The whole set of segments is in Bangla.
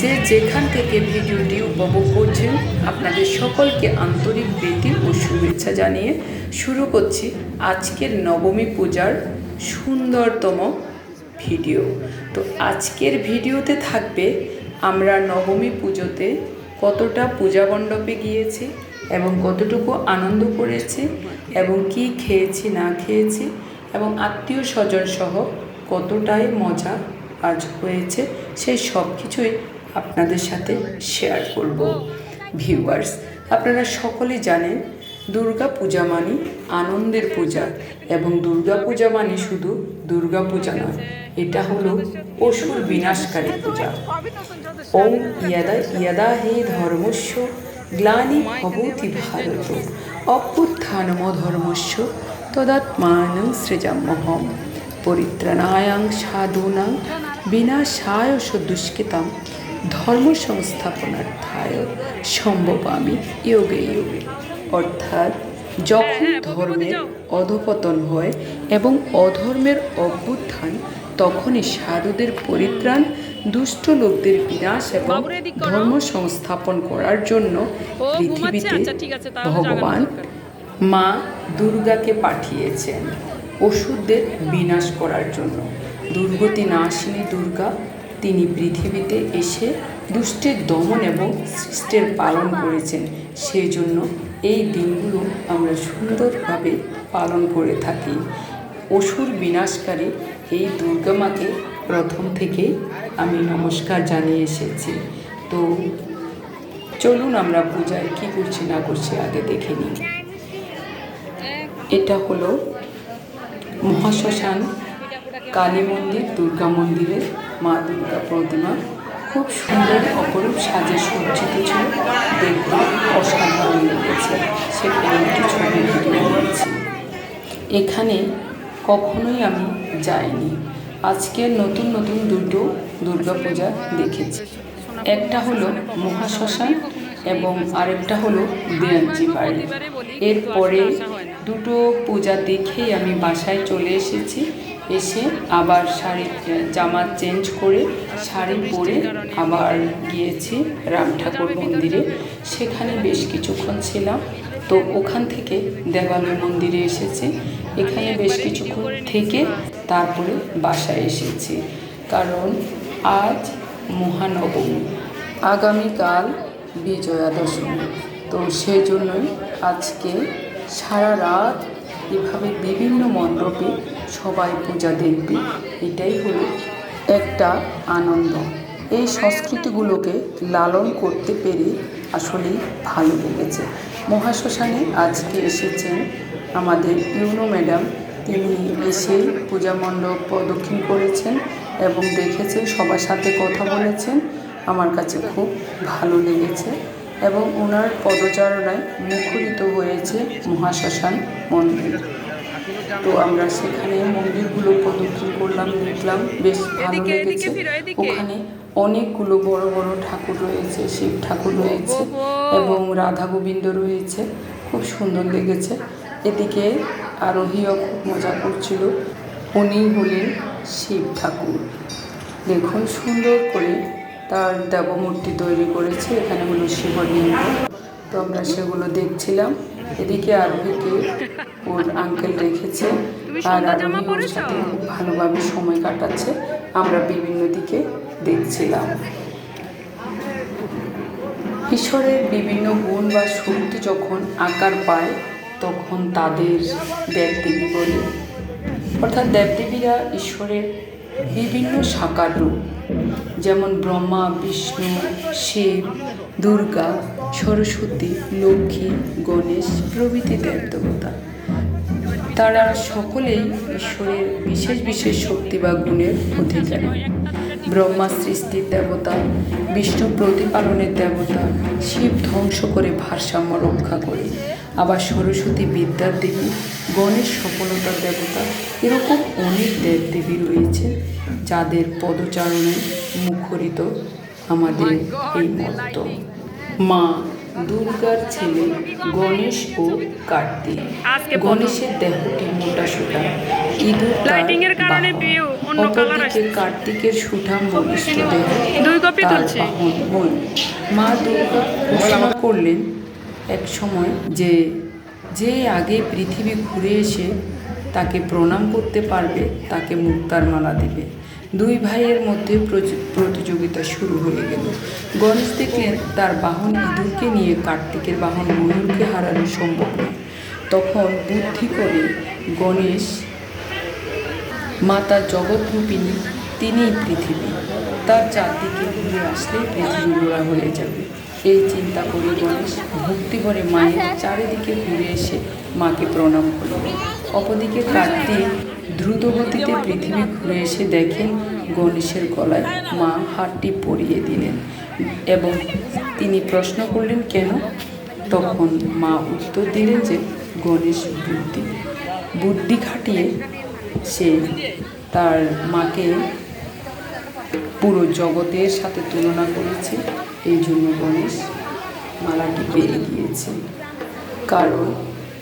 যে যেখান থেকে ভিডিওটি উপভোগ করছেন, আপনাদের সকলকে আন্তরিক প্রীতি ও শুভেচ্ছা জানিয়ে শুরু করছি আজকের নবমী পূজার সুন্দরতম ভিডিও। তো আজকের ভিডিওতে থাকবে, আমরা নবমী পুজোতে কতটা পূজা মণ্ডপে গিয়েছি এবং কতটুকু আনন্দ করেছি এবং কি খেয়েছি, না খেয়েছি এবং আত্মীয় স্বজন সহ কতটাই মজা আজ হয়েছে, সেই সব কিছুই আপনাদের সাথে শেয়ার করব ভিউয়ার্স আপনারা সকলেই জানেন, দুর্গা পূজা মানে আনন্দের পূজা এবং দুর্গা পূজা মানে শুধু দুর্গা পূজা নয়, এটা হলো অসুর বিনাশকারী পূজা। ওম ইয়াদা ইয়াদা হে ধর্মস্য, গ্লানি ভবতি ভারত। অভ্যুত্থানম ধর্মস্য, তদাত্মানং সৃজাম্যহম। পরিত্রাণায়াং সাধুনাং, বিনাশায় স দুষ্কৃতাম। ধর্ম সংস্থাপনার্থায় সম্ভবামি যোগে যোগে অর্থাৎ যখন ধর্মের অধপতন হয় এবং অধর্মের অভ্যুত্থান তখনই সাধুদের পরিত্রাণ দুষ্ট লোকদের বিনাশ এবং। ধর্ম সংস্থাপন করার জন্য পৃথিবীতে আচ্ছা, ভগবান মা দুর্গাকে পাঠিয়েছেন অসুরদের বিনাশ করার জন্য। দুর্গতি নাশিনী দুর্গা তিনি পৃথিবীতে এসে দুষ্টের দমন এবং সৃষ্টের পালন করেছেন। সেই জন্য এই দিনগুলো আমরা সুন্দরভাবে পালন করে থাকি। অসুর বিনাশকারী এই দুর্গামাকে প্রথম থেকেই আমি নমস্কার জানিয়ে এসেছি। তো চলুন আমরা পূজায় কী করছি না করছি আগে দেখে নিই। এটা হলো মহাশ্মশান কালী মন্দির, দুর্গা মন্দিরের মা দুর্গা প্রতিমা। খুব সুন্দর অপরূপ সাজে সজ্জিত ছিল। দেখতে অসাধারণ লেগেছে। সেখানে একটি ছবি ভিডিও এখানে কখনোই আমি যাইনি। আজকে নতুন নতুন দুটো দুর্গাপূজা দেখেছি। একটা হলো মহাশ্মশান এবং আরেকটা হলো দেয়াঞ্জি বাড়ি। এরপরে দুটো পূজা দেখেই আমি বাসায় চলে এসেছি। এসে আবার শাড়ি জামা চেঞ্জ করে শাড়ি পরে আবার গিয়েছি রাম ঠাকুর মন্দিরে। সেখানে বেশ কিছুক্ষণ ছিলাম। তো ওখান থেকে দেবালয় মন্দিরে এসেছি। এখানে বেশ কিছুক্ষণ থেকে তারপরে বাসায় এসেছি। কারণ আজ মহানবমী, আগামীকাল বিজয়া দশমী তো সেই জন্যই আজকে সারা রাত এভাবে বিভিন্ন মণ্ডপে সবাই পূজা দেখবে। এটাই হলো একটা আনন্দ। এই সংস্কৃতিগুলোকে লালন করতে পেরে আসলেই ভালো লেগেছে। মহাশ্মশানে আজকে এসেছেন আমাদের ইউনো ম্যাডাম। তিনি এসে পূজা মণ্ডপ প্রদক্ষিণ করেছেন এবং দেখেছেন, সবার সাথে কথা বলেছেন। আমার কাছে খুব ভালো লেগেছে এবং ওনার পদচারণায় মুখরিত হয়েছে মহাশ্মশান মন্দির। তো আমরা সেখানে মন্দিরগুলো প্রদক্ষিণ করলাম দেখলাম। বেশ ভালো লেগেছে। ওখানে অনেকগুলো বড় বড় ঠাকুর রয়েছে শিব ঠাকুর রয়েছে এবং রাধা গোবিন্দ রয়েছে। খুব সুন্দর লেগেছে। এদিকে আরোহীও খুব মজা করছিল। উনি হলেন শিব ঠাকুর। দেখুন সুন্দর করে তার দেবমূর্তি তৈরি করেছে। এখানে হলো শিবলিঙ্গ। তো আমরা সেগুলো দেখছিলাম। এদিকে আরোহীকে ওর আঙ্কেল রেখেছে। আর ওর সাথে খুব ভালোভাবে সময় কাটাচ্ছে। আমরা বিভিন্ন দিকে দেখছিলাম। ঈশ্বরের বিভিন্ন গুণ বা শক্তি যখন আকার পায় তখন তাদের দেবদেবী বলে। অর্থাৎ দেবদেবীরা ঈশ্বরের বিভিন্ন সাকার রূপ। যেমন ব্রহ্মা বিষ্ণু শিব দুর্গা সরস্বতী, লক্ষ্মী, গণেশ প্রভৃতি দেবদেবতা। তারা সকলেই ঈশ্বরের বিশেষ বিশেষ শক্তি বা গুণের অধিকারী। ব্রহ্মা সৃষ্টির দেবতা, বিষ্ণু প্রতিপালনের দেবতা, শিব ধ্বংস করে ভারসাম্য রক্ষা করে। আবার সরস্বতী বিদ্যার দেবী, গণেশ সফলতার দেবতা, এরকম অনেক দেবদেবী রয়েছে যাদের পদচারণে মুখরিত আমাদের এই মত মা দুর্গার ছেলে গণেশ ও কার্তিক আজকে গণেশের দেহটি মোটা সুটা ইঁদুর Lighting এর কারণে। অন্য আসছে। কার্তিকের সুঠাম বলিষ্ঠ দেহ দুই কপি তুলছে। মা দুর্গা ঘোষণা করলেন এক সময় যে যে আগে পৃথিবী ঘুরে এসে তাকে প্রণাম করতে পারবে তাকে মুক্তার মালা দিবে দুই ভাইয়ের মধ্যে প্রতিযোগিতা শুরু হয়ে গেল। গণেশ দেখলেন তার বাহন ইঁদুরকে নিয়ে কার্তিকের বাহন ময়ূরকে হারানো সম্ভব নয়। তখন বুদ্ধি করে গণেশ, মাতা জগৎরূপিণী, তিনিই পৃথিবী। তার চারদিকে ঘুরে আসলে পৃথিবী গোড়া হয়ে যাবে। এই চিন্তা করে গণেশ ভক্তি করে মায়ের চারিদিকে ঘুরে এসে মাকে প্রণাম করল অপরদিকে কার্তিক দ্রুত গতিতে পৃথিবী ঘুরে এসে দেখেন গণেশের গলায় মা হারটি পরিয়ে দিলেন এবং তিনি প্রশ্ন করলেন, কেন? তখন মা উত্তর দিলেন যে, গণেশ বুদ্ধি বুদ্ধি খাটিয়ে সে তার মাকে পুরো জগতের সাথে তুলনা করেছে। এই জন্য গণেশ মালাটি পেয়ে গিয়েছে। কারণ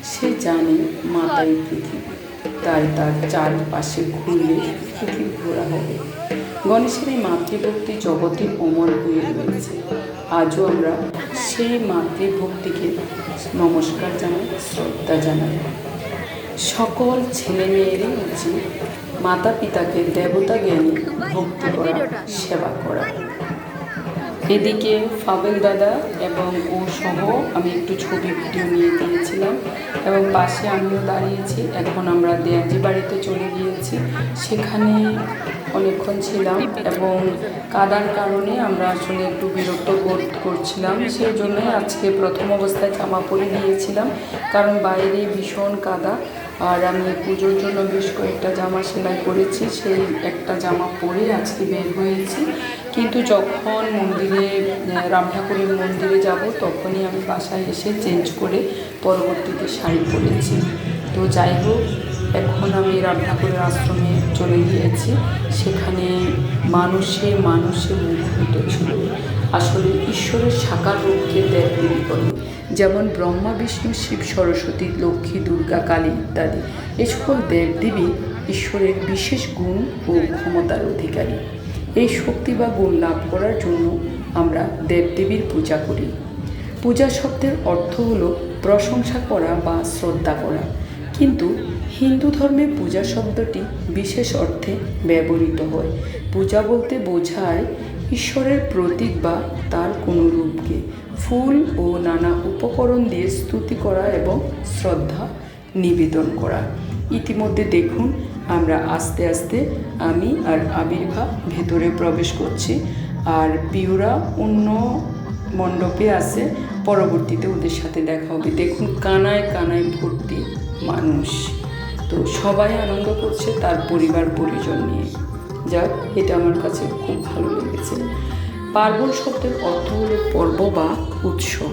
সে জানে মাতাই পৃথিবী তাই তার চারপাশে ঘুরলে পৃথিবী ঘোরা হবে। গণেশের এই মাতৃভক্তি জগতে অমর হয়ে রয়েছে। আজও আমরা সেই মাতৃভক্তিকে নমস্কার জানাই, শ্রদ্ধা জানাই। সকল ছেলে মেয়েরই উচিত মাতা পিতাকে দেবতা জ্ঞানী ভক্তি করা, সেবা করা। এদিকে ফাবেল দাদা এবং ও সহ আমি একটু ছবি, ভিডিও নিয়ে দিয়েছিলাম এবং পাশে আমিও দাঁড়িয়েছি। এখন আমরা দেয়াজি বাড়িতে চলে গিয়েছি। সেখানে অনেকক্ষণ ছিলাম এবং কাদার কারণে আমরা আসলে একটু বিরক্ত বোধ করছিলাম। সেই জন্যই আজকে প্রথম অবস্থায় জামা পরে গিয়েছিলাম, কারণ বাইরে ভীষণ কাদা। আর আমি পুজোর জন্য বেশ কয়েকটা জামা সেলাই করেছি, সেই একটা জামা পরে আজকে বের হয়েছি। কিন্তু যখন মন্দিরে রাম ঠাকুরের মন্দিরে যাব, তখনই আমি বাসায় এসে চেঞ্জ করে পরবর্তীতে শাড়ি পরেছি। তো যাই হোক, এখন আমি রাম ঠাকুরের আশ্রমে চলে গিয়েছি। সেখানে মানুষে মানুষে মুগ্ধ ছিল আসলে ঈশ্বরের সাকার রূপকে করে। যেমন ব্রহ্মা, বিষ্ণু, শিব, সরস্বতী, লক্ষ্মী, দুর্গা, কালী ইত্যাদি। এই সকল দেবদেবী ঈশ্বরের বিশেষ গুণ ও ক্ষমতার অধিকারী। এই শক্তি বা গুণ লাভ করার জন্য আমরা দেবদেবীর পূজা করি। পূজা শব্দের অর্থ হলো প্রশংসা করা বা শ্রদ্ধা করা। কিন্তু হিন্দু ধর্মে পূজা শব্দটি বিশেষ অর্থে ব্যবহৃত হয়। পূজা বলতে বোঝায় ঈশ্বরের প্রতীক বা তার কোনো রূপকে ফুল ও নানা উপকরণ দিয়ে স্তুতি করা এবং শ্রদ্ধা নিবেদন করা। ইতিমধ্যে দেখুন, আমরা আস্তে আস্তে আমি আর আবির্ভাব ভেতরে প্রবেশ করছি। আর পিউরা অন্য মণ্ডপে আছে, পরবর্তীতে ওদের সাথে দেখা হবে। দেখুন, কানায় কানায় ভর্তি মানুষ। তো সবাই আনন্দ করছে তার পরিবার পরিজন নিয়ে। যাক, এটা আমার কাছে খুব ভালো লেগেছে। পার্বণ শব্দের অর্থ হলো পর্ব বা উৎসব।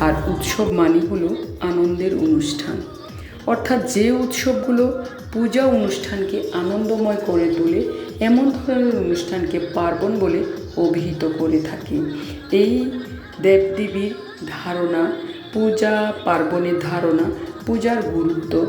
আর উৎসব মানে হলো আনন্দের অনুষ্ঠান। অর্থাৎ যে উৎসবগুলো পূজা অনুষ্ঠানকে আনন্দময় করে তোলে, এমন ধরনের অনুষ্ঠানকে পার্বণ বলে অভিহিত করে থাকি। এই দেবদেবীর ধারণা, পূজা পার্বণের ধারণা, পূজার গুরুত্ব,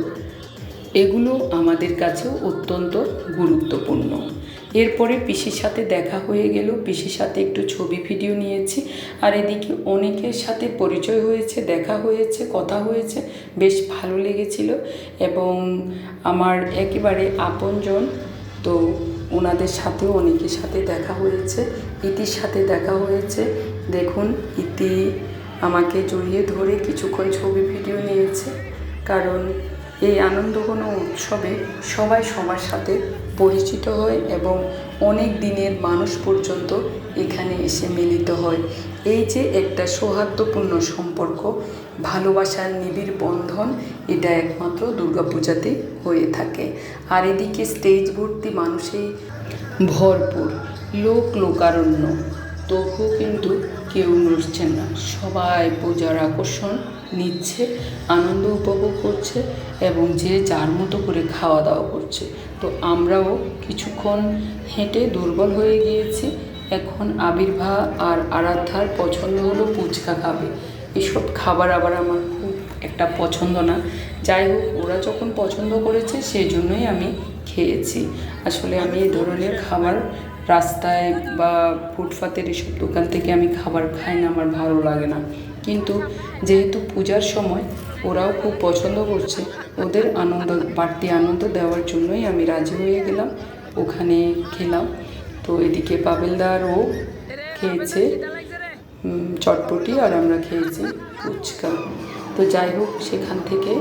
এগুলো আমাদের কাছেও অত্যন্ত গুরুত্বপূর্ণ। এরপরে পিসির সাথে দেখা হয়ে গেল। পিসির সাথে একটু ছবি, ভিডিও নিয়েছি। আর এদিকে অনেকের সাথে পরিচয় হয়েছে, দেখা হয়েছে, কথা হয়েছে। বেশ ভালো লেগেছিল। এবং আমার একেবারে আপনজন। তো ওনাদের সাথেও অনেকের সাথে দেখা হয়েছে। ইতির সাথে দেখা হয়েছে। দেখুন, ইতি আমাকে জড়িয়ে ধরে কিছুক্ষণ ছবি, ভিডিও নিয়েছে। কারণ এই আনন্দঘন উৎসবে সবাই সবার সাথে পরিচিত হয় এবং অনেক দিনের মানুষ পর্যন্ত এখানে এসে মিলিত হয়। এই যে একটা সৌহার্দ্যপূর্ণ সম্পর্ক, ভালোবাসার নিবিড় বন্ধন, এটা একমাত্র দুর্গাপূজাতে হয়ে থাকে। আর এদিকে স্টেজ ভর্তি মানুষেই ভরপুর, লোক লোকারণ্য। তবুও কিন্তু কেউ নড়ছে না। সবাই পূজার আকর্ষণ নিচ্ছে, আনন্দ উপভোগ করছে এবং যে যার মতো করে খাওয়া দাওয়া করছে। তো আমরাও কিছুক্ষণ হেঁটে দুর্বল হয়ে গিয়েছি। এখন আবির্ভা আর আরাধ্যার পছন্দ হলো ফুচকা খাবে। এসব খাবার আবার আমার খুব একটা পছন্দ না। যাই হোক, ওরা যখন পছন্দ করেছে সেই জন্যই আমি খেয়েছি। আসলে আমি এই ধরনের খাবার রাস্তায় বা ফুটপাতের এসব দোকান থেকে আমি খাবার খাই না, আমার ভালো লাগে না। কিন্তু যেহেতু পূজার সময় ওরাও খুব পছন্দ করছে, ওদের আনন্দ, বাড়তি আনন্দ দেওয়ার জন্যই আমি রাজি হয়ে গেলাম, ওখানে খেলাম। তো এদিকে পাবেলদারও খেয়েছে চটপটি আর আমরা খেয়েছি ফুচকা। তো যাই হোক, সেখান থেকে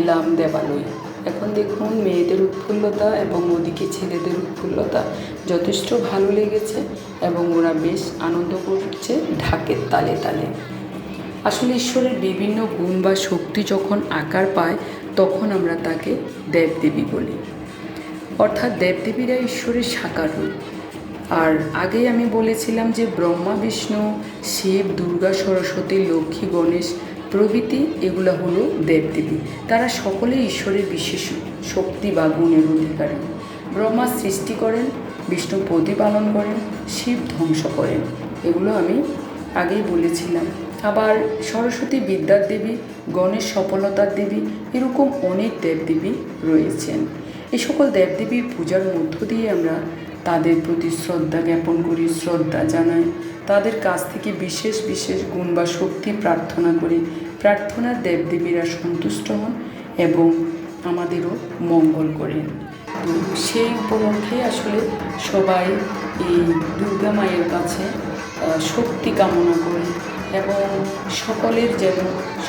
এলাম দেবালয়। এখন দেখুন মেয়েদের উৎফুল্লতা এবং ওদিকে ছেলেদের উৎফুল্লতা যথেষ্ট ভালো লেগেছে এবং ওরা বেশ আনন্দ করছে ঢাকের তালে তালে। আসলে ঈশ্বরের বিভিন্ন গুণ বা শক্তি যখন আকার পায়, তখন আমরা তাকে দেবদেবী বলি। অর্থাৎ দেবদেবীরা ঈশ্বরের সাকার রূপ। আর আগেই আমি বলেছিলাম যে ব্রহ্মা, বিষ্ণু, শিব, দুর্গা, সরস্বতী, লক্ষ্মী, গণেশ প্রভৃতি এগুলো হলো দেবদেবী। তারা সকলে ঈশ্বরের বিশেষ শক্তি বা গুণের অধিকারী। ব্রহ্মা সৃষ্টি করেন, বিষ্ণু প্রতিপালন করেন, শিব ধ্বংস করেন। এগুলো আমি আগেই বলেছিলাম। আবার সরস্বতী বিদ্যার দেবী, গণেশ সফলতার দেবী, এরকম অনেক দেবদেবী রয়েছেন। এই সকল দেবদেবীর পূজার মধ্য দিয়ে আমরা তাদের প্রতি শ্রদ্ধা জ্ঞাপন করি, শ্রদ্ধা জানাই। তাদের কাছ থেকে বিশেষ বিশেষ গুণ বা শক্তি প্রার্থনা করি। প্রার্থনার দেবদেবীরা সন্তুষ্ট হন এবং আমাদেরও মঙ্গল করেন। তো সেই উপলক্ষে আসলে সবাই এই দুর্গা মায়ের কাছে শক্তি কামনা করে এবং সকলের যেন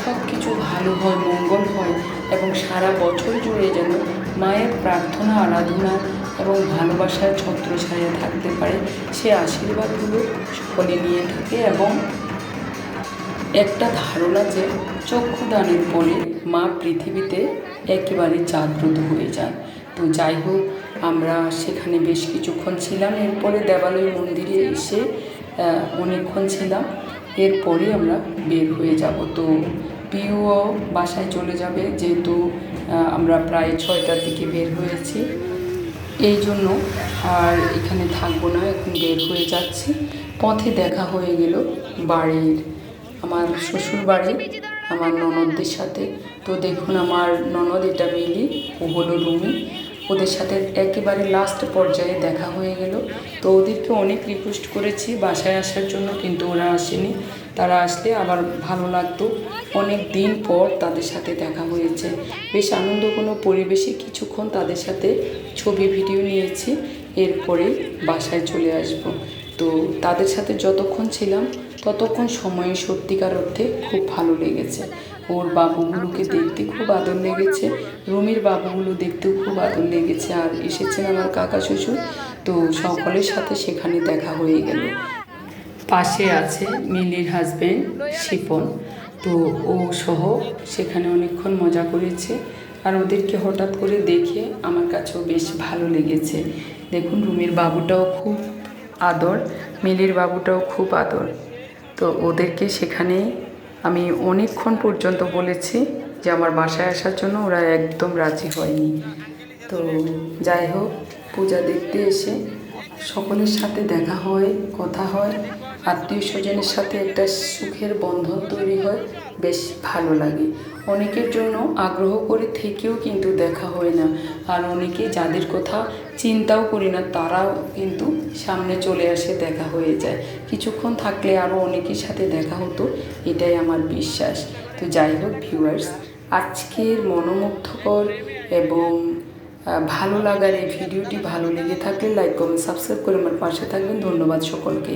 সব কিছু ভালো হয়, মঙ্গল হয় এবং সারা বছর জুড়ে যেন মায়ের প্রার্থনা, আরাধনা এবং ভালোবাসার ছত্রছায়া থাকতে পারে, সে আশীর্বাদগুলো সকলে নিয়ে থাকে এবং একটা ধারণা যে চক্ষুদানের পরে মা পৃথিবীতে একেবারে জাগ্রত হয়ে যায় তো যাই হোক, আমরা সেখানে বেশ কিছুক্ষণ ছিলাম, এরপরে দেবালয় মন্দিরে এসে অনেকক্ষণ ছিলাম। এরপরে আমরা বের হয়ে যাব। তো পিউও বাসায় চলে যাবে, যেহেতু আমরা প্রায় ছয়টার দিকে বের হয়েছি। এই জন্য আর এখানে থাকব না, এখন বের হয়ে যাচ্ছি। পথে দেখা হয়ে গেল বাড়ির, আমার শ্বশুর বাড়ি আমার ননদদের সাথে। তো দেখুন, আমার ননদ, এটা মিলি, ও হলো রুমি। ওদের সাথে একেবারে লাস্ট পর্যায়ে দেখা হয়ে গেল। তো ওদেরকে অনেক রিকোয়েস্ট করেছি, বাসায় আসার জন্য, কিন্তু ওরা আসেনি। তারা আসলে আবার ভালো লাগতো। অনেক দিন পর তাদের সাথে দেখা হয়েছে। বেশ আনন্দ কোনো পরিবেশে কিছুক্ষণ তাদের সাথে ছবি ভিডিও নিয়েছি। এরপরে বাসায় চলে আসব। তো তাদের সাথে যতক্ষণ ছিলাম, ততক্ষণ সময়ে সত্যিকার অর্থে খুব ভালো লেগেছে। ওর বাবুগুলোকে দেখতে খুব আদর লেগেছে। রুমির বাবুগুলো দেখতেও খুব আদর লেগেছে। আর এসেছেন আমার কাকা শ্বশুর। তো সকলের সাথে সেখানে দেখা হয়ে গেল। পাশে আছে মিলির হাজবেন্ড শিপন। তো ও সহ সেখানে অনেকক্ষণ মজা করেছে। আর ওদেরকে হঠাৎ করে দেখে আমার কাছেও বেশ ভালো লেগেছে। দেখুন, রুমির বাবুটাও খুব আদর, মিলির বাবুটাও খুব আদর। তো ওদেরকে সেখানে আমি অনেকক্ষণ পর্যন্ত বলেছি যে আমার বাসায় আসার জন্য ওরা একদম রাজি হয়নি। তো যাই হোক, পূজা দেখতে এসে সকলের সাথে দেখা হয়, কথা হয়, আত্মীয় স্বজনের সাথে একটা সুখের বন্ধন তৈরি হয়। বেশ ভালো লাগে। অনেকের জন্য আগ্রহ করে থেকেও কিন্তু দেখা হয় না। আর অনেকে যাদের কথা চিন্তাও করি না, তারাও কিন্তু সামনে চলে আসে, দেখা হয়ে যায়। কিছুক্ষণ থাকলে আরও অনেকের সাথে দেখা হতো, এটাই আমার বিশ্বাস। তো যাই হোক ভিউয়ার্স আজকের মনোমুগ্ধকর এবং ভালো লাগার এই ভিডিওটি ভালো লেগে থাকলে লাইক কমেন্ট সাবস্ক্রাইব করে আমার পাশে থাকবেন। ধন্যবাদ সকলকে।